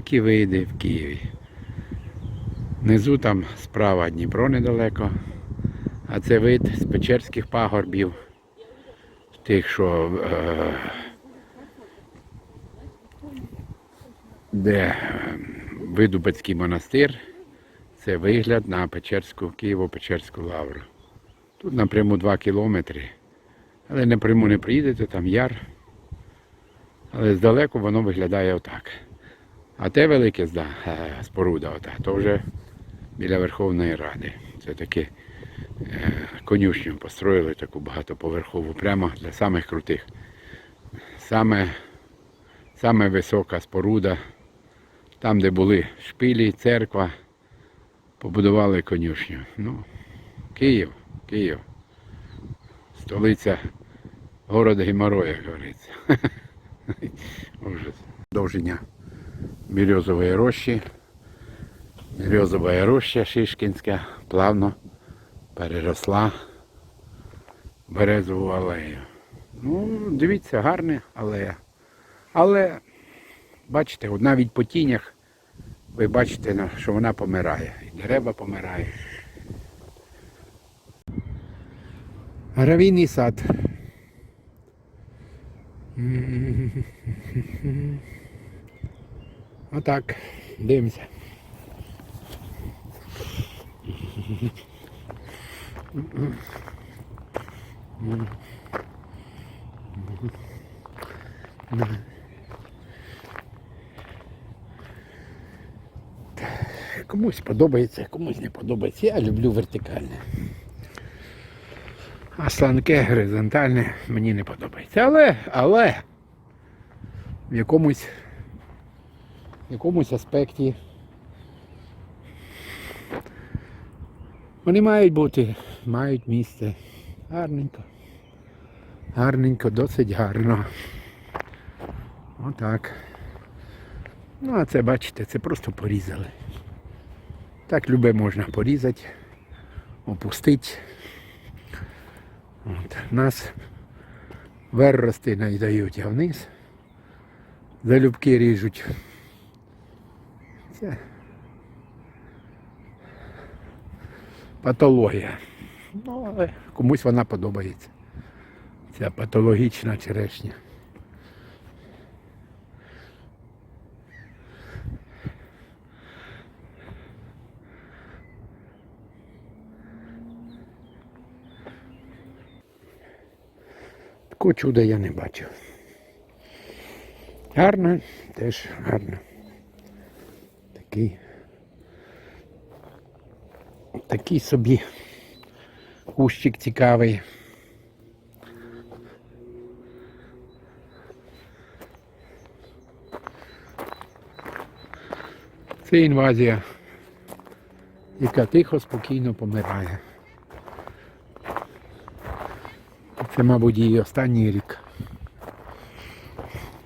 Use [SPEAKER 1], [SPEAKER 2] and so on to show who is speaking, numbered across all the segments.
[SPEAKER 1] Такі види в Києві. Внизу там справа Дніпро недалеко. А це вид з Печерських пагорбів. Тих, що е, де е, Видубецький монастир. Це вигляд на Печерську, Києво-Печерську лавру. Тут напряму 2 кілометри. Але напряму не приїдете, там яр. Але здалеку воно виглядає отак. А те велике е, споруда, ота, то вже біля Верховної Ради. Це таке конюшню построїли таку багатоповерхову прямо для самих крутих. Саме, саме висока споруда, там, де були шпилі, церква, побудували конюшню. Ну, Київ, Київ. Столиця города Геморроя, як говориться. Ужас. Довження березової рощі. Березова роща Шишкінська плавно переросла березову алею. Ну, дивіться, гарна алея. Але, бачите, навіть по тінях ви бачите, що вона помирає. І дерева помирають. Гравійний сад. Отак, дивимося. Комусь подобається, комусь не подобається. Я люблю вертикальне. А сланке, горизонтальне мені не подобається. Але, але в якомусь, якомусь аспекті вони мають бути, мають місце. Гарненько. Гарненько, досить гарно. Отак. Ну, а це, бачите, це просто порізали. Так любе можна порізати, опустити. От. Нас вирости не дають, а вниз. Залюбки ріжуть. Це патологія. Ну, але комусь вона подобається. Ця патологічна черешня. Такого чуда я не бачив. Гарно, теж гарно. Такий. Такий собі кущик цікавий. Це інвазія, яка тихо, спокійно помирає. Це, мабуть, її останній рік.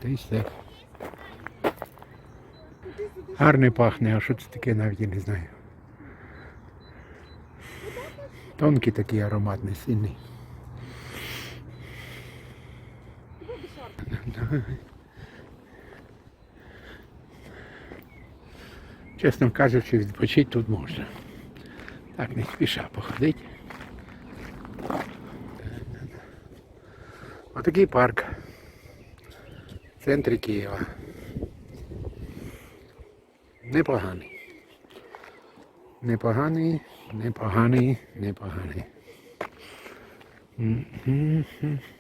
[SPEAKER 1] Та й все. Гарне пахне, а що це таке навіть я не знаю. Тонкий такий ароматний, сильний. Чесно кажучи, відпочити тут можна. Так не спіша походити. Отакий парк в центрі Києва. Nepahani. Nepahani, Nepahani, Nepahani. Mm-hmm.